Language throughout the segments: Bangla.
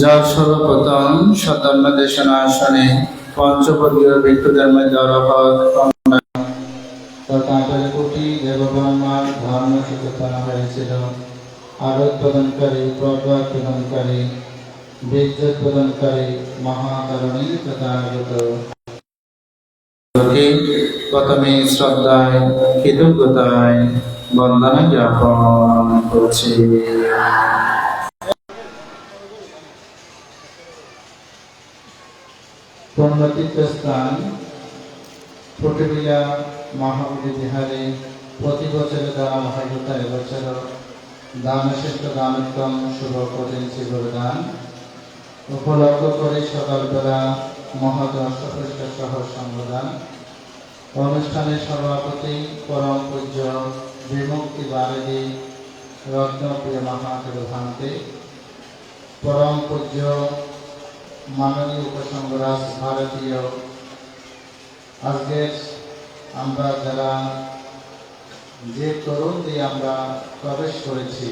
যার সর্বপ্রথম সতর্ণ দেশনা আসনে মধ্যে অরহত তথা আঠারো কোটি দেবব্রহ্মার ধর্ম সচেতন হয়েছিল। আরোদ প্রদানকারী প্রজ্ঞা প্রদানকারী বীর্য প্রদানকারী মহাকারণী তথা আগত প্রথমে শ্রদ্ধায়, কৃতজ্ঞতায় বন্দনা জ্ঞাপন করছি। পুণ্যতীর্থস্থান ফুটবিলা মহাবলী বিহারে প্রতি বছরে দেওয়া মহাযুতা এবছর দানশ্রেষ্ঠ দানোত্তম শুভ কঠিন শিবর দান উপলক্ষ করে সকালবেলা মহৎ অষ্টপৃষ্ঠ সহ সংবিধান অনুষ্ঠানের সভাপতি পরম পূজ্য বিমুক্তি বারেদি রত্নপ্রিয় মহাদেব ভান্তে পরম পূজ্য মাননীয় উপসংগ্রাস ভারতীয়। আজকের আমরা যারা যে তরুণ দিয়ে আমরা প্রবেশ করেছি,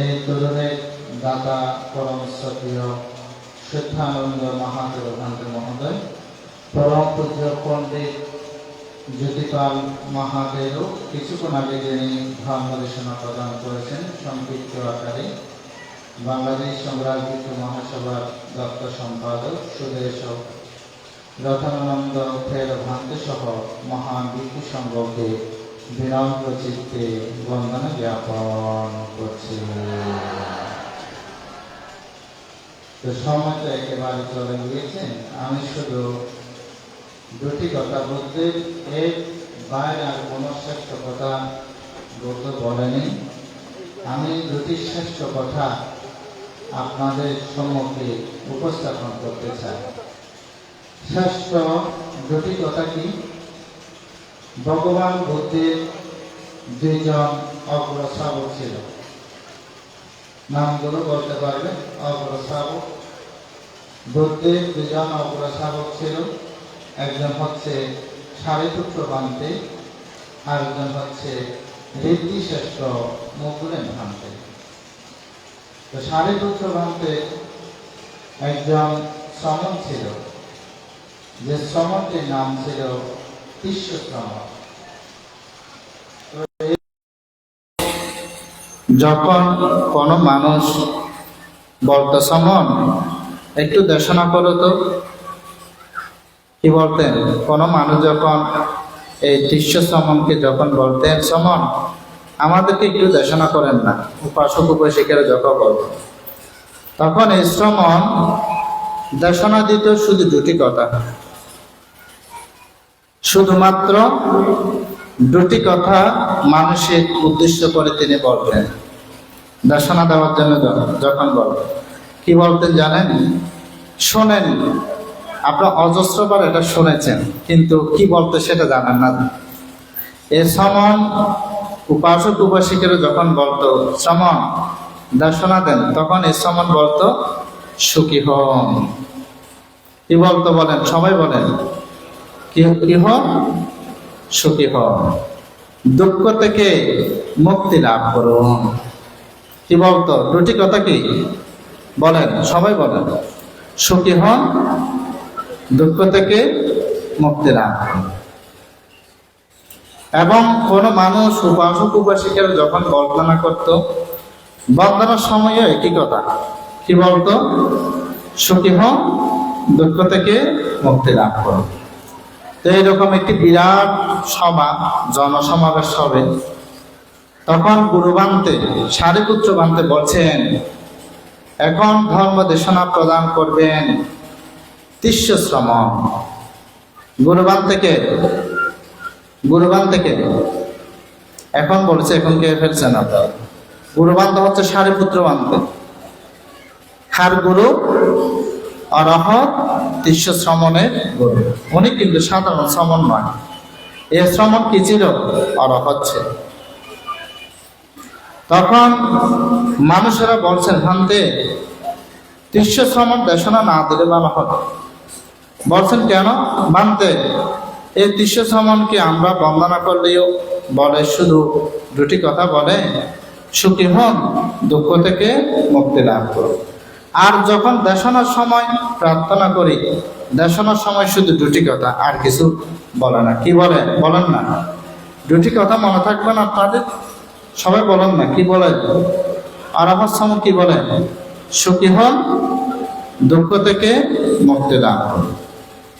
এই তরুণের দাতা পরম সক্রিয় শুদ্ধানন্দ মহাদেব মহোদয় পরম পূজ্য পণ্ডিত জ্যোতিপাল মহাদেবও কিছুক্ষণ আগে যিনি ধর্মদেশনা প্রদান করেছেন, সংক্ষিপ্ত আকারে। বাংলাদেশ সংগ্রাম মহাসভার দপ্তর সম্পাদক সুদেশ রতনানন্দ ফের ভান্তে সহ মহান বিক্ষু সংঘকে বিনম্র চিত্তে বন্দনা জ্ঞাপন করছি। তো সময় তো একেবারে চলে গিয়েছেন আমি শুধু দুটি কথা বলতে, এর বাইরে আর কোনো শ্রেষ্ঠ কথা বলতে বলেনি। আমি দুটি শ্রেষ্ঠ কথা আপনাদের সম্মুখে উপস্থাপন করতে চাই। শ্রেষ্ঠ দুটি কথা কি? ভগবান বুদ্ধের দুইজন অগ্রশ্রাবক ছিল। নামগুলো বলতে পারবেন অগ্রশ্রাবক বুদ্ধের দুজন অগ্রশ্রাবক ছিল। একজন হচ্ছে সারিপুত্র বান্তে আরেকজন হচ্ছে ঋদ্ধিশ্রেষ্ঠ মুকুলেন ভান্তে। তো সারিপুত্র ভান্তে একজন শ্রমণ ছিল। যে শ্রমণটির নাম ছিল বিশ্বশ্রম যখন কোনো মানুষ বলতো, সমন, একটু দেশনা করো তো। কি বলতেন? কোনো মানুষ যখন এই দৃশ্য সমনকে যখন বলতেন, সমন আমাদেরকে কেউ দেশনা করেন না। উপাসক উপাসিকেরা যখন বলতেন তখন এই শ্রমণ দেশনা দিত শুধু দুটি কথা। শুধুমাত্র দুটি কথা মানুষের উদ্দেশ্য করে তিনি বলতেন। দর্শনা দেওয়ার জন্য যখন- বলতেন কি বলতেন জানেন? শোনেন আপনার অজস্রবার এটা শুনেছেন, কিন্তু কি বলতে সেটা জানেন না। এ সমন উপাসক উপাসিকেরা যখন বলতো সমন দর্শনা দেন, তখন এ সমন বলতো, সুখী হন। কি বলতো বলেন? সবাই বলেন কি হন? সুখী হন। দুঃখ থেকে মুক্তি লাভ করুন। কি বলতো? দুটি কথা কি? বলেন, সবাই বলেন, সুখী হন, দুঃখ থেকে মুক্তি লাভ করুন। এবং কোন মানুষ উপাসক উপাসিকের যখন কল্পনা করত বন্দনার সময়ও একই কথা। কি বলতো? সুখী হন দুঃখ থেকে মুক্তি লাভ করুন তো এইরকম একটি বিরাট সভা, জনসমাবেশ হবে। তখন গুরু বানতে, সারিপুত্র বানতে বলছেন, এখন ধর্ম দেশনা প্রদান করবেন তিস্য শ্রম গুরুবান থেকে গুরুবান থেকে। এখন বলছে, এখন কে ফেলছেন আপনার? গুরুবান তো হচ্ছে সারিপুত্র বানতে হার গুরু, অরহত, তিস্য শ্রমণের গুরু। উনি কিন্তু সাধারণ শ্রমণ নয়। এ শ্রমণ কি ছিল? অরহত ছিল। তখন মানুষেরা বলছেন ভান্তে তিস্য শ্রমণ দেশনা না দিলে ভালো হবে। বলছেন, কেন? মানতে এই তিস্য শ্রমণকে আমরা বন্দনা করলেও বলে শুধু দুটি কথা বলে, সুখী হন, দুঃখ থেকে মুক্তি লাভ করুন। আর যখন দেশনার সময় প্রার্থনা করি, দেশনার সময় শুধু দুটি কথা, আর কিছু বলে না। কি বলে? বলেন না। দুটি কথা মনে থাকবে না আপনাদের? সবাই বলেন না, কি বলে আরাফার সময় কি বলে সুখী হন, দুঃখ থেকে মুক্তি লাভ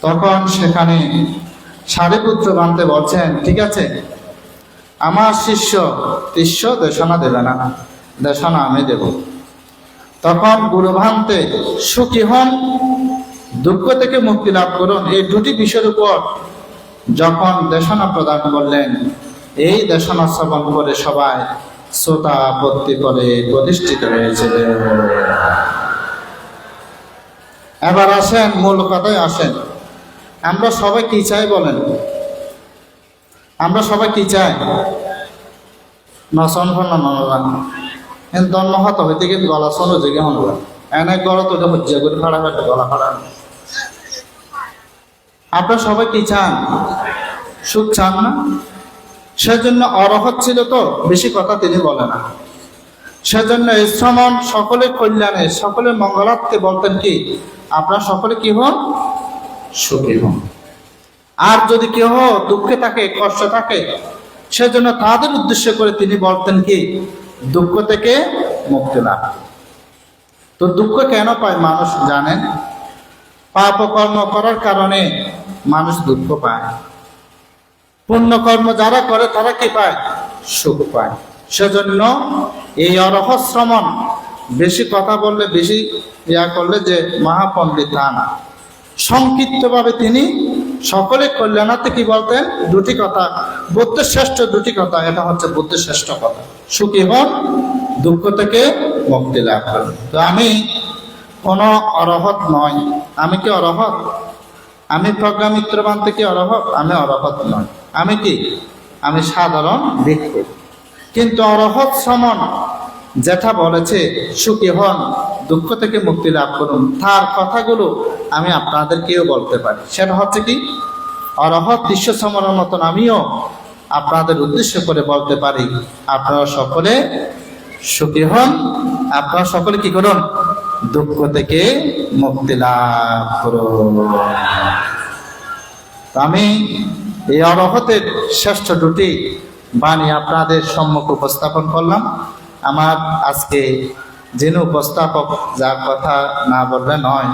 তখন সেখানে সারিপুত্র বানতে বলছেন, ঠিক আছে, আমার শিষ্য তিস্য দেশনা দেবে না, দেশনা আমি দেব। তখন গুরু ভান্তে সুখী হন, দুঃখ থেকে মুক্তি লাভ করুন। এই দুটি বিষয়ের উপর যখন দেশনা প্রদান করলেন, এই দেশনা শ্রবণ করে সবাই শ্রোতা আপত্তি করে প্রতিষ্ঠিত হয়েছিল এবার আসেন, মূল কথায় আসেন। আমরা সবাই কি চাই বলেন? আমরা সবাই কি চাই? নসন ফল নলান এন দন্ন হত হইতে কিন্তু গলা সন জেগে হন। এনে গলা তো হচ্ছে করে ফাড়া ফাড়া, গলা ফাড়া। আপনারা সবাই কি চান? সুখ চান না? সেজন্য অরহত ছিল তো, বেশি কথা তিনি বলে না। সেজন্য এই শ্রমণ সকলের কল্যাণে, সকলের মঙ্গলার্থে বলতেন কি, আপনারা সকলে কি হন? সুখী হন। আর যদি কেহ দুঃখে থাকে, কষ্ট থাকে, সেজন্য তাদের উদ্দেশ্য করে তিনি বলতেন কি, দুঃখ থেকে মুক্তি লাভ। তো দুঃখ কেন পায় মানুষ জানেন? পাপ কর্ম করার কারণে মানুষ দুঃখ পায়। পুণ্যকর্ম যারা করে, তারা কি পায়? সুখ পায়। সেজন্য এই অরহত শ্রমণ, বেশি কথা বললে, বেশি ইয়া করলে যে মহাপণ্ডিত তা না। সংক্ষিপ্তভাবে তিনি সকলে কল্যাণার্থে কি বলতেন? দুটি কথা। বুদ্ধের শ্রেষ্ঠ দুটি কথা। এটা হচ্ছে বুদ্ধের শ্রেষ্ঠ কথা। সুখী হন, দুঃখ থেকে মুক্তি লাভ করুন। তো আমি কোনো অরহত নয় আমি কি অরহত? আমি প্রজ্ঞা মিত্রবান থেকে অরহত? আমি অরহত নয় আমি কি? আমি সাধারণ ভিক্ষু কিন্তু অরহত সমন। যেটা বলেছে, সুখী হন, দুঃখ থেকে মুক্তি লাভ করুন। তার কথাগুলো আমি আপনাদেরকেও বলতে পারি। সেটা হচ্ছে কি, অরহত দৃশ্য সমরের মতন আমিও আপনাদের উদ্দেশ্য করে বলতে পারি, আপনারা সকলে সুখী হন, আপনারা সকলে কি করুন, দুঃখ থেকে মুক্তি লাভ করুন। আমি এই অরহতের শ্রেষ্ঠ দুটি বাণী আপনাদের সম্মুখ উপস্থাপন করলাম। আমার আজকে যিনি উপস্থাপক, যার কথা না বললে নয়,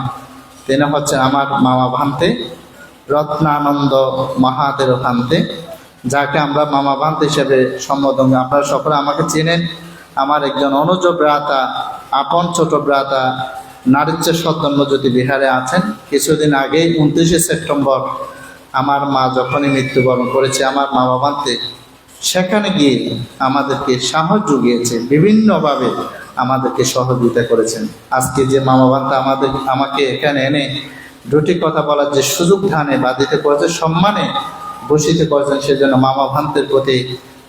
তিনি হচ্ছেন আমার মামা ভান্তে, রত্নানন্দ মহাদেব ভান্তে, যাকে আমরা মামা ভান্ত হিসেবে সম্বোধন আপনারা সকলে আমাকে চেনেন। আমার একজন অনুজ ব্রাতা আপন ছোট ব্রাতা নারীচ্য সদ্যন্নজ্যোতি বিহারে আছেন, কিছুদিন আগেই উনত্রিশে সেপ্টেম্বর আমার মা যখনই মৃত্যুবরণ করেছে, আমার মা বাবাতে সেখানে গিয়ে আমাদেরকে সাহস জুগিয়েছে বিভিন্নভাবে আমাদেরকে সহযোগিতা করেছেন। আজকে যে মামা বান্তা আমাদের, আমাকে এখানে এনে দুটি কথা বলার যে সুযোগ ধানে বা দিতে করেছে, সম্মানে ভূষিত করেছেন, সেজন্য মামা ভান্তের প্রতি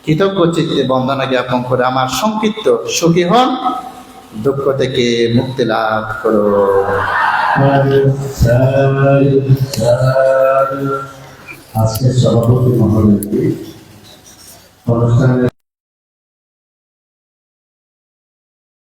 কৃতজ্ঞ চিত্তে বন্দনা জ্ঞাপন করে আমার সংক্ষিপ্ত সুখী হন। দুঃখ থেকে মুক্তি লাভ করো। আজকে সভাপতি মহোদয়কে অনুষ্ঠানের